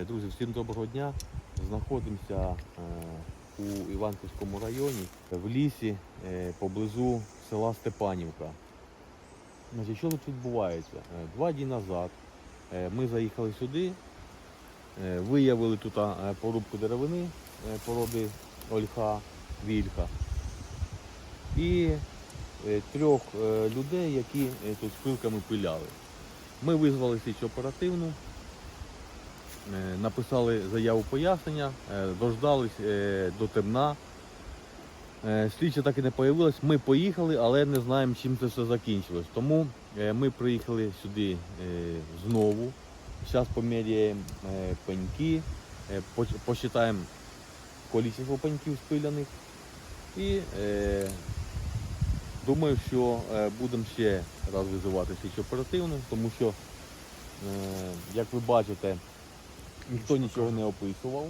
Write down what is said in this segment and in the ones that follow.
Е, Друзі, всім доброго дня. Знаходимося е, у Іванківському районі в лісі е, поблизу села Степанівка. Значить, що тут відбувається? Два дні назад ми заїхали сюди, виявили тут порубку деревини породи Ольха, Вільха. І трьох людей, які тут з пилками пиляли. Ми визвали слідчо оперативну, написали заяву пояснення, е, дождались е, до темна. Е, Слідча так і не появилась. Ми поїхали, але не знаємо, чим це все закінчилось. Тому е, ми приїхали сюди е, знову. Зараз поміряємо е, пеньки, е, посчитаємо кількість пеньків спиляних. І е, думаю, що е, будемо ще раз визивати слідчо оперативну, тому що, е, як ви бачите, ніхто нічого не описував.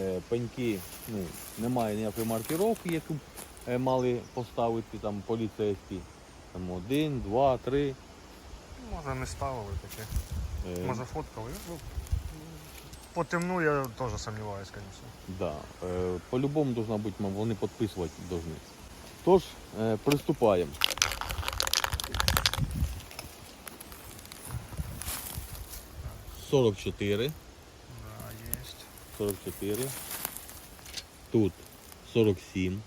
Е, пеньки, ну, немає ніякої маркировки, яку е, мали поставити там поліцейські. Там один, два, три. Може не ставили таке. Е, Може фоткали. Ну, по темну я теж сумніваюсь, звісно. Да. Е, по-любому бути, вони підписувати повинні. Тож, приступаємо. Сорок чотири. Да, є. 44. Тут 47. Угу.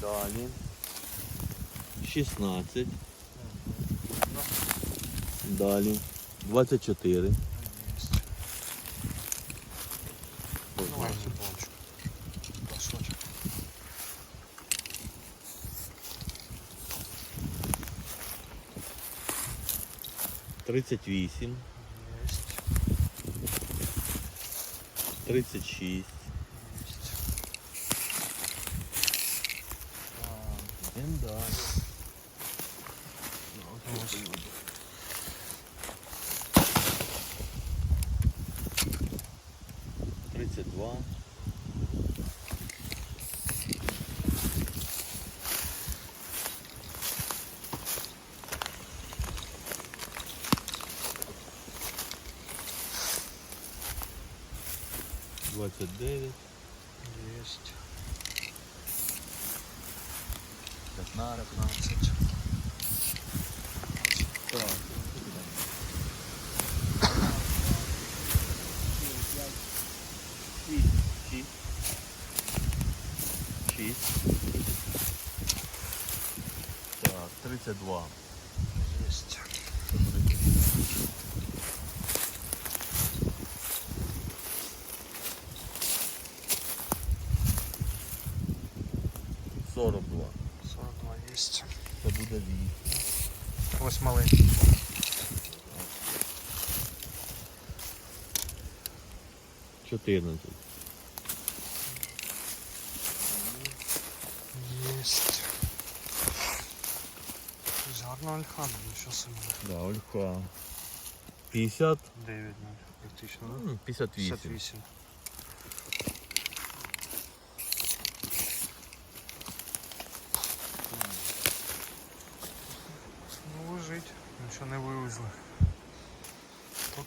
Далі. 16. Далі. 24. 38. Є. 36. Є. Йдемо далі. Тридцять два. Двадцять дев'ять. Есть. П'ятнадцять. 15. Так. Так, 32. Есть. Сорок два. 42 есть. Це буде вісім. Ось маленький. Чотирнадцять. Есть. Гарна ольха, нічого собі. Да, Ольха. 50. 9, ну, практично. да? 58. 58.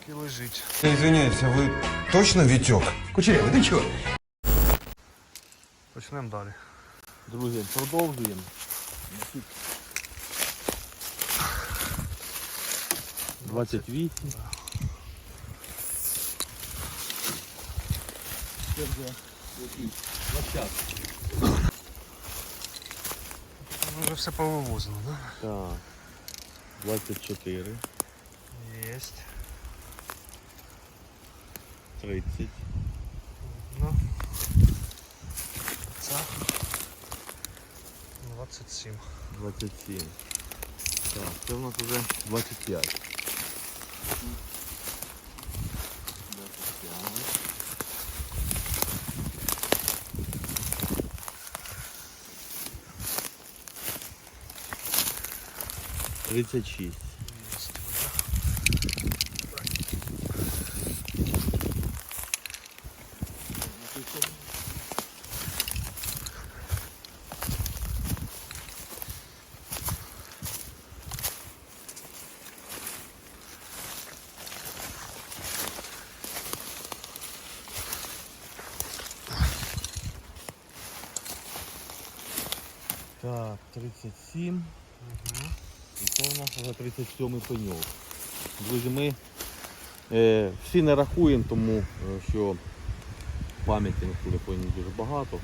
Поки лежить. Я извиняюсь, а вы точно Витек? Кучерявый, ты чё? Почнемо далі. Друзі, продовжуємо. Двадцять вісім. Це вже який? Двадцять. Ну, вже все повивозено, да? Так. 24, Єсть. 30, Ну. Це 27. 27. Так, це у нас вже 25. 25. Тридцять шість. Так, 37. Угу. І це у нас вже 37 пеньок. Друзі, ми е, всі не рахуємо, тому е, що пам'яті на телефоні дуже багато.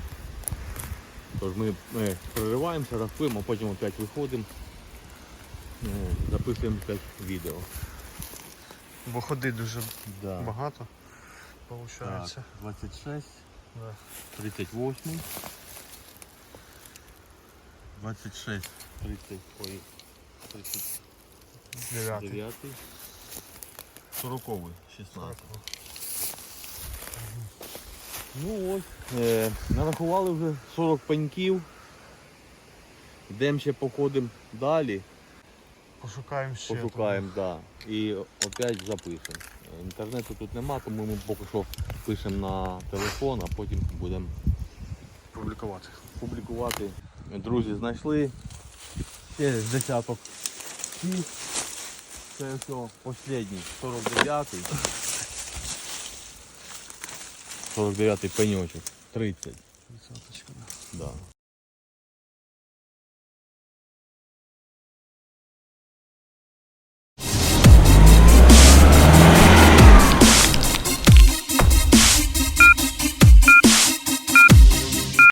Тож ми е, прориваємося, рахуємо, а потім опять виходимо, е, записуємо опять відео. Бо ходи дуже Да. багато. Так, 26, Да. 38. 26, 30, ой, 39, 40, 16. Ну ось, е, нарахували вже 40 пеньків. Йдемо ще походимо далі, Пошукаємо ще. пошукаємо, да, і опять запишемо. Інтернету тут нема, тому ми поки що пишемо на телефон, а потім будемо Публікувати. публікувати. Друзі, знайшли ще десяток всіх. Це все останній, 49-й. 49-й пеньочок, 30. Тридцяточка, да. Да.